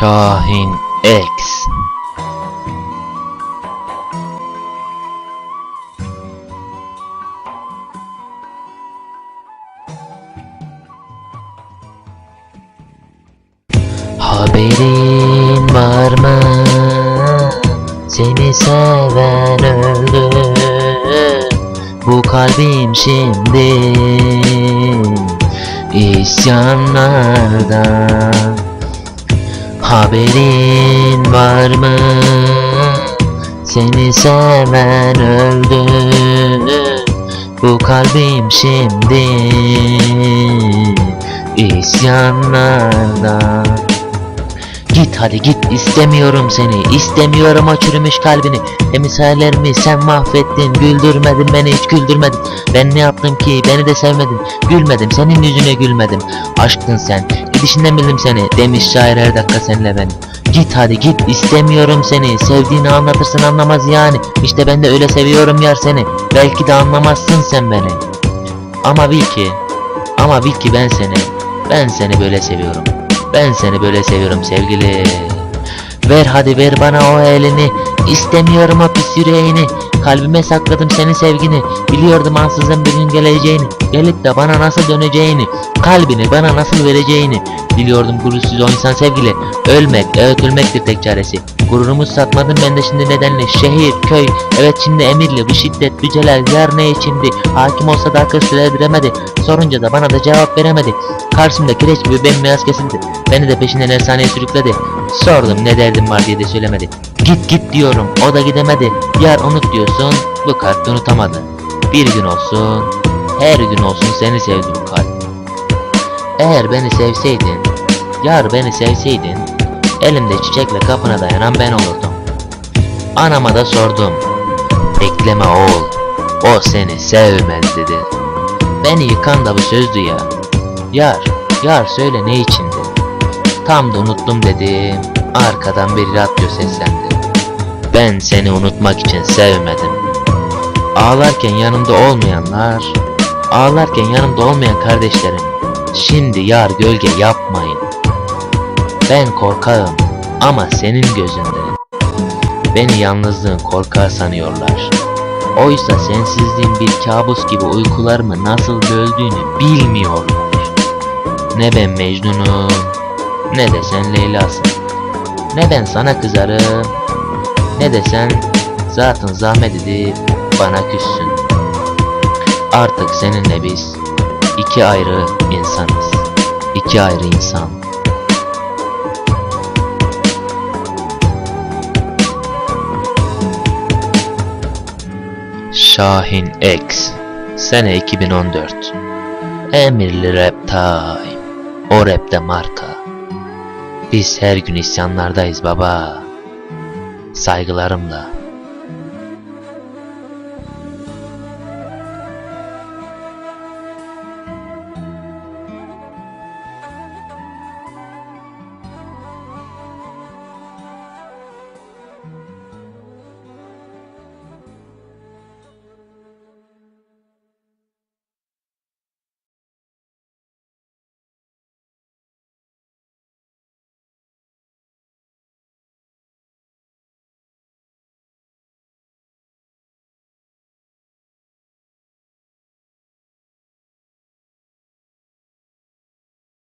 Şahin X. Haberin var mı? Seni seven öldü. Bu kalbim şimdi. İsyanlarda Haberin var mı? Seni seven öldü Bu kalbim şimdi isyanlarda Git hadi git istemiyorum seni istemiyorum o çürümüş kalbini. Temiz hayallerimi sen mahvettin güldürmedin beni hiç güldürmedin. Ben ne yaptım ki? Beni de sevmedin. Gülmedim senin yüzüne gülmedim. Aşktın sen gidişinden bildim seni Demiş şair her dakika seninle benim Git hadi git istemiyorum seni Sevdiğini anlatırsın anlamaz yani. İşte ben de öyle seviyorum yar seni Belki de anlamazsın sen beni. Ama bil ki Ama bil ki ben seni Ben seni böyle seviyorum ben seni böyle seviyorum sevgili. Ver hadi ver bana o elini. İstemiyorum o pis yüreğini. Kalbime sakladım senin sevgini. Biliyordum ansızın bir gün geleceğini. Gelip de bana nasıl döneceğini. Kalbini bana nasıl vereceğini. Biliyordum gurursuz o insan sevgili. Ölmek, evet ölmektir tek çaresi. Gururumu satmadım ben de şimdi nedenli. Şehir, köy, evet şimdi emirli. Bu şiddet, bu celal, yar ne içindi. Hakim olsa da akıl sürediremedi. Sorunca da bana da cevap veremedi. Karşımda kireç gibi bembeyaz kesildi. Beni de peşinden efsaneye sürükledi. Sordum ne derdim var diye de söylemedi. Git git diyorum o da gidemedi. Yar unut diyorsun bu kalp unutamadı. Bir gün olsun her gün olsun seni sevdim kalp. Eğer beni sevseydin, yar beni sevseydin, elimde çiçekle kapına dayanan ben olurdum. Anama da sordum. Bekleme oğul, o seni sevmez dedi. Beni yıkan da bu sözdü ya. Yar, yar söyle ne içindi? Tam da unuttum dedim. Arkadan bir radyo seslendi. Ben seni unutmak için sevmedim. Ağlarken yanımda olmayanlar, ağlarken yanımda olmayan kardeşlerim, şimdi yar gölge yapmayın. Ben korkağım ama senin gözünde. Beni yalnızlığın korkar sanıyorlar. Oysa sensizliğin bir kabus gibi uykularımı nasıl böldüğünü bilmiyorlar. Ne ben Mecnun'um, ne de sen Leyla'sın. Ne ben sana kızarım, ne de sen zaten zahmet edip bana küssün. Artık seninle biz iki ayrı insanız. İki ayrı insan. Şahin X Sene 2014 Emirli Rap Time O rapte marka. Biz her gün isyanlardayız baba. Saygılarımla